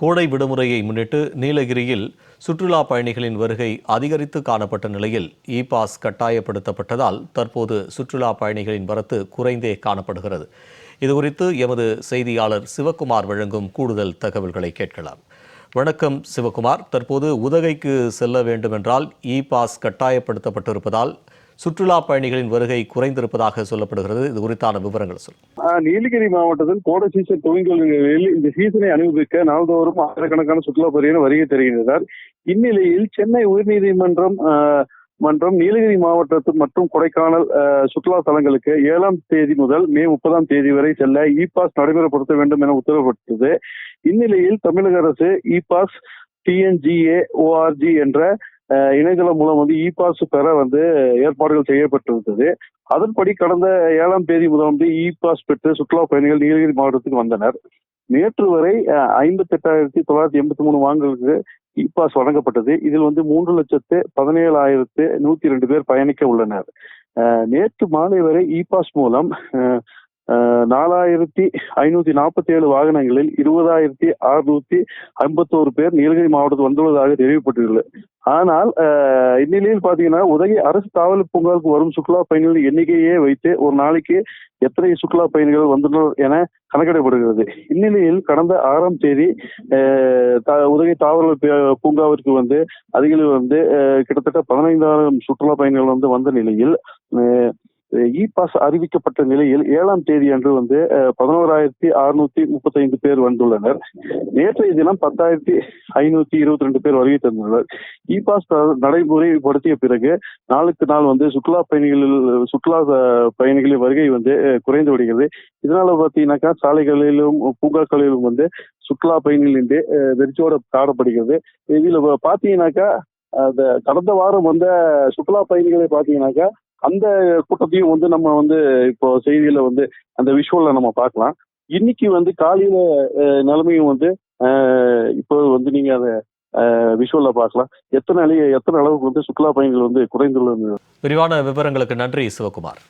கோடை விடுமுறையை முன்னிட்டு நீலகிரியில் சுற்றுலா பயணிகளின் வருகை அதிகரித்து காணப்பட்ட நிலையில் இ பாஸ் கட்டாயப்படுத்தப்பட்டதால் தற்போது சுற்றுலா பயணிகளின் வரத்து குறைந்தே காணப்படுகிறது. இதுகுறித்து எமது செய்தியாளர் சிவக்குமார் வழங்கும் கூடுதல் தகவல்களை கேட்கலாம். வணக்கம் சிவகுமார். தற்போது உதகைக்கு செல்ல வேண்டுமென்றால் இ பாஸ் கட்டாயப்படுத்தப்பட்டிருப்பதால் சுற்றுலா பயணிகளின் வருகை குறைந்திருப்பதாக சொல்லப்படுகிறது. இது குறித்தான விவரங்கள் சொல் நீலகிரி மாவட்டத்தில் கோடை சீசன் துவங்கியுள்ள நிலையில் இந்த சீசனை அனுபவிக்க நாள்தோறும் ஆயிரக்கணக்கான சுற்றுலா பயணிகள் வருகை தருகின்றனர். இந்நிலையில் சென்னை உயர்நீதிமன்றம் ஆஹ், மன்றம் நீலகிரி மாவட்டத்து மற்றும் கொடைக்கானல் சுற்றுலா தலங்களுக்கு ஏழாம் தேதி முதல் மே முப்பதாம் தேதி வரை செல்ல இ பாஸ் நடைமுறைப்படுத்த வேண்டும் என உத்தரவிட்டது. இந்நிலையில் தமிழக அரசு இ பாஸ் டிஎன்ஜிஏ ஓஆர்ஜி என்ற இணையதளம் மூலம் வந்து இ பாஸ் பெற வந்து ஏற்பாடுகள் செய்யப்பட்டிருந்தது. அதன்படி கடந்த ஏழாம் தேதி முதல் வந்து இ பாஸ் பெற்று சுற்றுலா பயணிகள் நீலகிரி மாவட்டத்துக்கு வந்தனர். நேற்று வரை ஐம்பத்தி எட்டாயிரத்தி தொள்ளாயிரத்தி எண்பத்தி மூணு வாங்கலுக்கு இ பாஸ் வழங்கப்பட்டது. இதில் வந்து மூன்று லட்சத்து பதினேழாயிரத்து நூத்தி ரெண்டு பேர் பயணிக்க உள்ளனர். நேற்று மாலை வரை இ பாஸ் மூலம் நாலாயிரத்தி ஐநூத்தி நாற்பத்தி ஏழு வாகனங்களில் இருபதாயிரத்தி அறுநூத்தி ஐம்பத்தோரு பேர் நீலகிரி மாவட்டத்தில் வந்துள்ளதாக தெரிவிக்கப்பட்டுள்ளது. ஆனால் இந்நிலையில் பாத்தீங்கன்னா உதகை அரசு தாவல் பூங்காவுக்கு வரும் சுற்றுலா பயணிகளின் எண்ணிக்கையே வைத்து ஒரு நாளைக்கு எத்தனை சுற்றுலா பயணிகள் வந்துள்ளனர் என கணக்கிடப்படுகிறது. இந்நிலையில் கடந்த ஆறாம் தேதி உதகை தாவரல் பூங்காவிற்கு வந்து அருகில் வந்து கிட்டத்தட்ட பதினைந்தாயிரம் சுற்றுலா பயணிகள் வந்து வந்த நிலையில் இ பாஸ் அறிவிக்கப்பட்ட நிலையில் ஏழாம் தேதி அன்று வந்து பதினோராயிரத்தி அறுநூத்தி முப்பத்தைந்து பேர் வந்துள்ளனர். நேற்றைய தினம் பத்தாயிரத்தி ஐநூத்தி இருபத்தி ரெண்டு பேர் வருகை தந்துள்ளனர். இ பாஸ் நடைமுறைப்படுத்திய பிறகு நாளுக்கு நாள் வந்து சுற்றுலா பயணிகளில் சுற்றுலா பயணிகளின் வருகை வந்து குறைந்து விடுகிறது இதனால பாத்தீங்கன்னாக்கா சாலைகளிலும் பூங்காக்களிலும் வந்து சுற்றுலா பயணிகளின்றி அஹ், வெறிச்சோட காணப்படுகிறது. இதில் பார்த்தீங்கன்னாக்கா பாத்தீங்கன்னாக்கா அந்த கடந்த வாரம் வந்த சுற்றுலா பயணிகளை பாத்தீங்கன்னாக்கா அந்த கூட்டத்தையும் வந்து நம்ம வந்து இப்போ செய்தியில வந்து அந்த விஷுவல்ல நம்ம பார்க்கலாம். இன்னைக்கு வந்து காலையில நிலைமையும் வந்து இப்போ வந்து நீங்க அதை விஷுவல்ல பார்க்கலாம். எத்தனை எத்தனை அளவுக்கு வந்து சுற்றுலா பயணிகள் வந்து குறைந்துள்ளது விரிவான விவரங்களுக்கு நன்றி சிவகுமார்.